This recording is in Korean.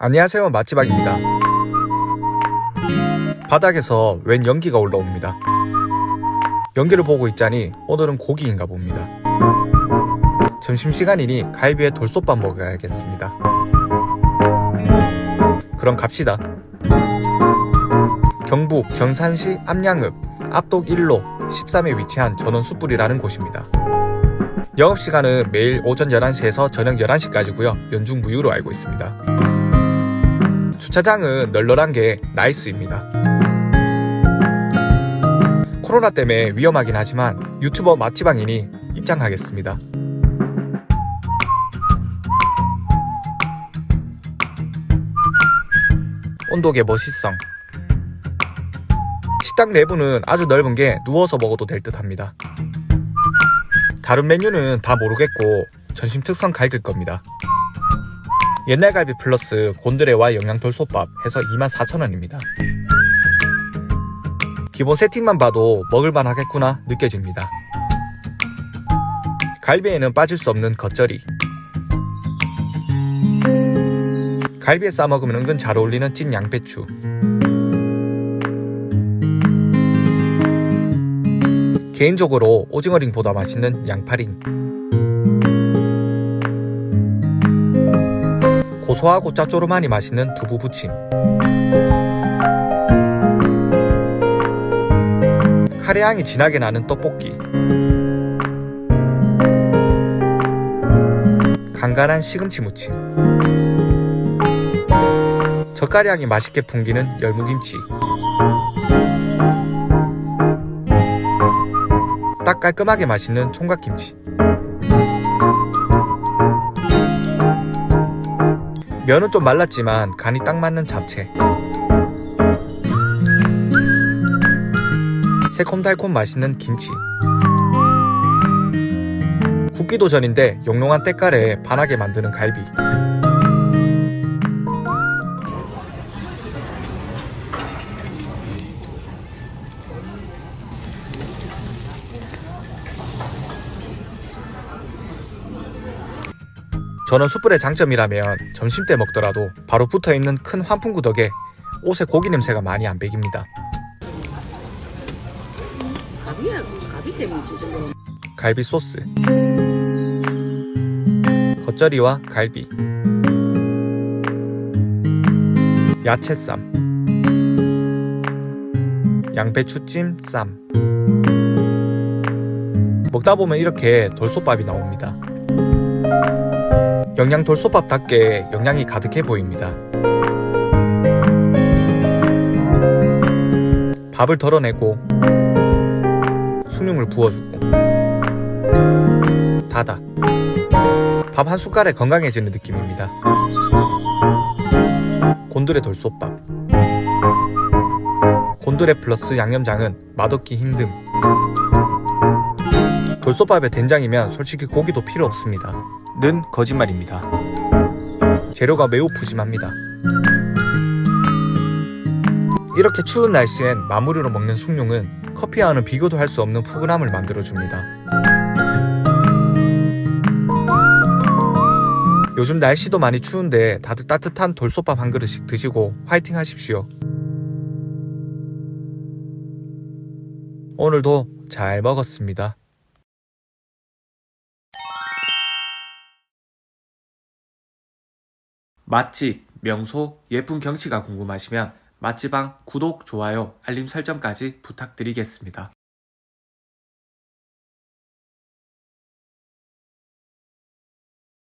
안녕하세요 맛지박입니다. 바닥에서 웬 연기가 올라옵니다. 연기를 보고 있자니 오늘은 고기인가 봅니다. 점심시간이니 갈비에 돌솥밥 먹어야겠습니다. 그럼 갑시다. 경북 경산시 암양읍 압독 1로 13에 위치한 전원 숯불이라는 곳입니다. 영업시간은 매일 오전 11시에서 저녁 11시까지고요. 연중 무휴로 알고 있습니다. 주차장은 널널한 게 나이스입니다. 코로나 때문에 위험하긴 하지만 유튜버 맛지방이니 입장하겠습니다. 온도계 멋있성 식당 내부는 아주 넓은 게 누워서 먹어도 될 듯 합니다. 다른 메뉴는 다 모르겠고 전심 특성 갈길 겁니다. 옛날 갈비 플러스 곤드레와 영양돌 솥밥 해서 24,000원입니다. 기본 세팅만 봐도 먹을만 하겠구나 느껴집니다. 갈비에는 빠질 수 없는 겉절이. 갈비에 싸먹으면 은근 잘 어울리는 찐 양배추. 개인적으로 오징어링보다 맛있는 양파링. 고소하고 짭조름하니 맛있는 두부 부침. 카레 향이 진하게 나는 떡볶이. 간간한 시금치 무침. 젓갈향이 맛있게 풍기는 열무김치. 딱 깔끔하게 맛있는 총각김치. 면은 좀 말랐지만 간이 딱 맞는 잡채. 새콤달콤 맛있는 김치. 굽기도 전인데 영롱한 때깔에 반하게 만드는 갈비. 저는 숯불의 장점이라면 점심때 먹더라도 바로 붙어 있는 큰 환풍구 덕에 옷에 고기 냄새가 많이 안 배깁니다. 저절로. 갈비 소스, 겉절이와 갈비, 야채쌈, 양배추찜 쌈. 먹다 보면 이렇게 돌솥밥이 나옵니다. 영양 돌 솥밥답게 영양이 가득해 보입니다. 밥을 덜어내고 숭늉을 부어주고 닫아 밥 한 숟갈에 건강해지는 느낌입니다. 곤드레 돌솥밥 곤드레 플러스 양념장은 맛없기 힘듦 돌솥밥에 된장이면 솔직히 고기도 필요 없습니다. 는 거짓말입니다. 재료가 매우 푸짐합니다. 이렇게 추운 날씨엔 마무리로 먹는 숭늉은 커피와는 비교도 할 수 없는 푸근함을 만들어줍니다. 요즘 날씨도 많이 추운데 다들 따뜻한 돌솥밥 한 그릇씩 드시고 화이팅 하십시오. 오늘도 잘 먹었습니다. 맛집, 명소, 예쁜 경치가 궁금하시면 맛지방 구독, 좋아요, 알림 설정까지 부탁드리겠습니다.